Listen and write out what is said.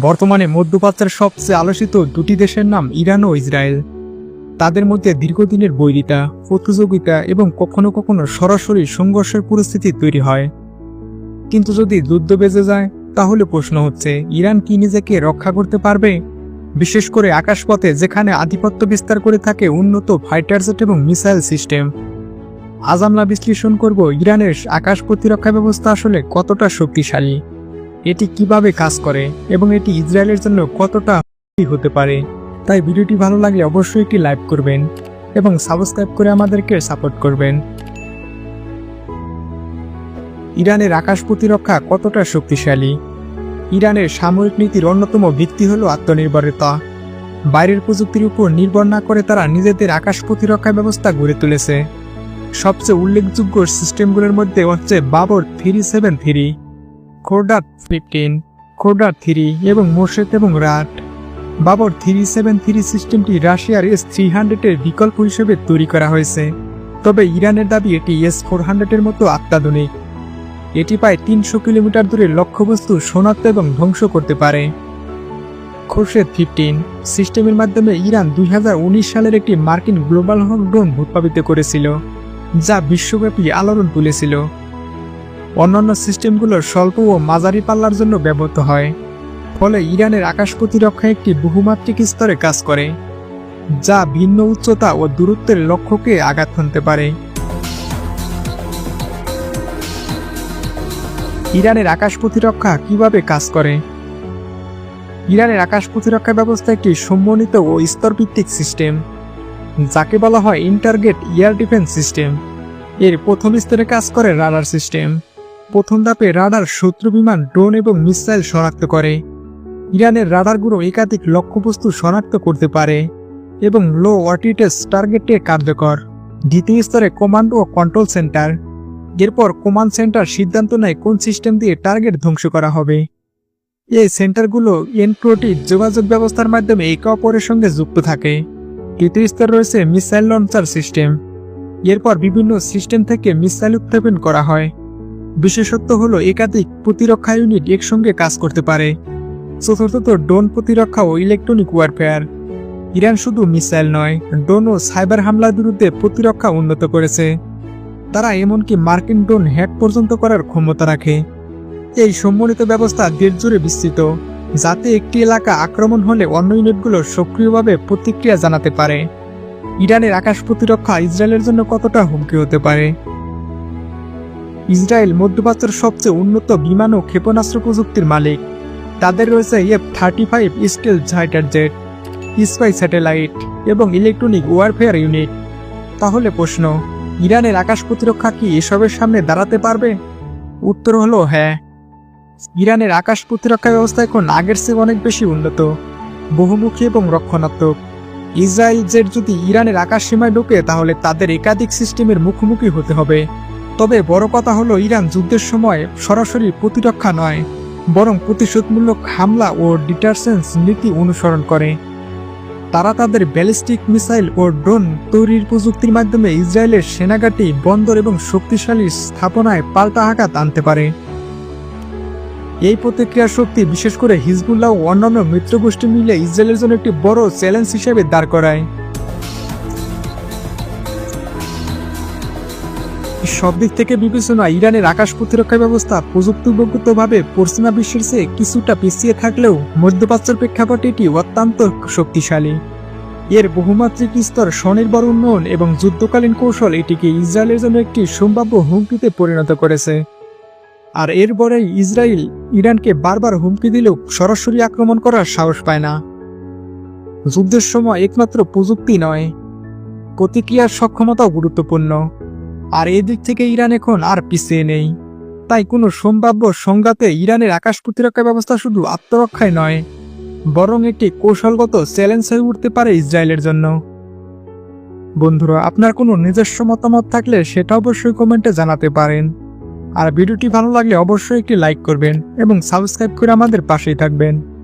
বর্তমানে মধ্যপ্রাচ্যের সবচেয়ে আলোচিত দুটি দেশের নাম ইরান ও ইসরায়েল। তাদের মধ্যে দীর্ঘদিনের বৈরিতা, প্রতিযোগিতা এবং কখনো কখনো সরাসরি সংঘর্ষের পরিস্থিতি তৈরি হয়। কিন্তু যদি যুদ্ধ বেজে যায়, তাহলে প্রশ্ন হচ্ছে, ইরান কি নিজেকে রক্ষা করতে পারবে? বিশেষ করে আকাশপথে, যেখানে আধিপত্য বিস্তার করে থাকে উন্নত ফাইটার জেট এবং মিসাইল সিস্টেম। আজ আমরা বিশ্লেষণ করব ইরানের আকাশ প্রতিরক্ষা ব্যবস্থা আসলে কতটা শক্তিশালী। এটি কীভাবে কাজ করে এবং এটি ইসরায়েলের জন্য কতটা হতে পারে? তাই ভিডিওটি ভালো লাগলে অবশ্যই একটি লাইক করবেন এবং সাবস্ক্রাইব করে আমাদেরকে সাপোর্ট করবেন। ইরানের আকাশ প্রতিরক্ষা কতটা শক্তিশালী? ইরানের সামরিক নীতির অন্যতম ভিত্তি হল আত্মনির্ভরতা। বাইরের প্রযুক্তির উপর নির্ভর না করে তারা নিজেদের আকাশ প্রতিরক্ষা ব্যবস্থা গড়ে তুলেছে। সবচেয়ে উল্লেখযোগ্য সিস্টেমগুলোর মধ্যে হচ্ছে Bavar three seven three. Khordad fifteen Khordad three এবং মোর্শেদ এবং রাট। বাবর থ্রি সেভেন থ্রি সিস্টেমটি রাশিয়ার এস থ্রি হান্ড্রেডের বিকল্প হিসেবে তৈরি করা হয়েছে। তবে ইরানের দাবি এটি এস ফোর হান্ড্রেডের মতো অত্যাধুনিক। এটি প্রায় তিনশো কিলোমিটার দূরে লক্ষ্যবস্তু শনাক্ত এবং ধ্বংস করতে পারে। খোরশেদ ফিফটিন সিস্টেমের মাধ্যমে ইরান দুই হাজার উনিশ সালের একটি মার্কিন গ্লোবাল হক ড্রোন উৎপাদিত করেছিল, যা বিশ্বব্যাপী আলোড়ন তুলেছিল। অন্যান্য সিস্টেমগুলো স্বল্প ও মাঝারি পাল্লার জন্য ব্যবহৃত হয়, ফলে ইরানের আকাশ প্রতিরক্ষা একটি বহুমাত্রিক স্তরে কাজ করে, যা ভিন্ন উচ্চতা ও দূরত্বের লক্ষ্যকে আঘাত হানতে পারে। ইরানের আকাশ প্রতিরক্ষা কীভাবে কাজ করে? ইরানের আকাশ প্রতিরক্ষা ব্যবস্থা একটি সমন্বিত ও স্তরভিত্তিক সিস্টেম, যাকে বলা হয় ইন্টারগেট এয়ার ডিফেন্স সিস্টেম। এর প্রথম স্তরে কাজ করে রাডার সিস্টেম। প্রথম ধাপে রাডার শত্রু বিমান, ড্রোন এবং মিসাইল শনাক্ত করে। ইরানের রাডারগুলো একাধিক লক্ষ্যবস্তু শনাক্ত করতে পারে এবং লো অটিটেস টার্গেটে কার্যকর। দ্বিতীয় স্তরে কমান্ড ও কন্ট্রোল সেন্টার। এরপর কমান্ড সেন্টার সিদ্ধান্ত নেয় কোন সিস্টেম দিয়ে টার্গেট ধ্বংস করা হবে। এই সেন্টারগুলো এনক্রোটিক যোগাযোগ ব্যবস্থার মাধ্যমে একে অপরের সঙ্গে যুক্ত থাকে। তৃতীয় স্তর রয়েছে মিসাইল লঞ্চার সিস্টেম। এরপর বিভিন্ন সিস্টেম থেকে মিসাইল উত্থাপন করা হয়। বিশেষত্ব হল একাধিক প্রতিরক্ষা ইউনিট একসঙ্গে কাজ করতে পারে। চতুর্থত, ড্রোন প্রতিরক্ষা ও ইলেকট্রনিক ওয়ারফেয়ার ইরান শুধু মিসাইল নয়, ড্রোন ও সাইবার হামলার বিরুদ্ধে প্রতিরক্ষা উন্নত করেছে। তারা এমনকি মার্কিন ড্রোন হ্যাক পর্যন্ত করার ক্ষমতা রাখে। এই সম্মিলিত ব্যবস্থা দেশ জুড়ে বিস্তৃত, যাতে একটি এলাকা আক্রমণ হলে অন্য ইউনিটগুলো সক্রিয়ভাবে প্রতিক্রিয়া জানাতে পারে। ইরানের আকাশ প্রতিরক্ষা ইসরায়েলের জন্য কতটা হুমকি হতে পারে? ইসরায়েল মধ্যপ্রাচ্যের সবচেয়ে উন্নত বিমান ও ক্ষেপণাস্ত্র প্রযুক্তির মালিক। তাদের রয়েছে F thirty five scale fighter jet spy satellite এবং ইলেকট্রনিক ওয়ারফেয়ার ইউনিট। তাহলে প্রশ্ন, ইরানের আকাশ প্রতিরক্ষা কি এসবের সামনে দাঁড়াতে পারবে? উত্তর হলো হ্যাঁ। ইরানের আকাশ প্রতিরক্ষা ব্যবস্থা এখন আগের চেয়ে অনেক বেশি উন্নত, বহুমুখী এবং রক্ষণাত্মক। ইসরায়েল জেট যদি ইরানের আকাশ সীমায় ঢোকে তাহলে তাদের একাধিক সিস্টেমের মুখোমুখি হতে হবে। তবে বড় কথা হলো, ইরান যুদ্ধের সময় সরাসরি প্রতিরক্ষা নয়, বরং প্রতিশোধমূলক হামলা ও ডিটারসেন্স নীতি অনুসরণ করে। তারা তাদের ব্যালিস্টিক মিসাইল ও ড্রোন তৈরির প্রযুক্তির মাধ্যমে ইসরায়েলের সেনাঘাটি, বন্দর এবং শক্তিশালী স্থাপনায় পাল্টা আঘাত আনতে পারে। এই প্রতিক্রিয়া শক্তি, বিশেষ করে হিজবুল্লাহ ও অন্যান্য মিত্রগোষ্ঠী মিলে ইসরায়েলের জন্য একটি বড় চ্যালেঞ্জ হিসেবে দাঁড় করায়। সব দিক থেকে বিবেচনা ইরানের আকাশ প্রতিরক্ষা ব্যবস্থা প্রযুক্তিগতভাবে পশ্চিমা বিশ্বের চেয়ে কিছুটা পিছিয়ে থাকলেও মধ্যপ্রাচ্যের প্রেক্ষাপটে এটি অত্যন্ত শক্তিশালী। এর বহুমাত্রিক স্তর স্বনির্ভর উন্নয়ন এবং যুদ্ধকালীন কৌশল এটিকে ইসরায়েলের জন্য একটি সম্ভাব্য হুমকিতে পরিণত করেছে। আর এরপরেই ইসরায়েল ইরানকে বারবার হুমকি দিলেও সরাসরি আক্রমণ করার সাহস পায় না। যুদ্ধের সময় একমাত্র প্রযুক্তি নয়, প্রতিক্রিয়ার সক্ষমতাও গুরুত্বপূর্ণ। আর এই দিক থেকে ইরান এখন আর পিছিয়ে নেই। তাই কোনো সম্ভাব্য সংঘাতে ইরানের আকাশ প্রতিরক্ষা ব্যবস্থা শুধু আত্মরক্ষায় নয়, বরং একটি কৌশলগত চ্যালেঞ্জ হয়ে উঠতে পারে ইসরায়েলের জন্য। বন্ধুরা, আপনার কোনো নিজস্ব মতামত থাকলে সেটা অবশ্যই কমেন্টে জানাতে পারেন। আর ভিডিওটি ভালো লাগলে অবশ্যই একটি লাইক করবেন এবং সাবস্ক্রাইব করে আমাদের পাশেই থাকবেন।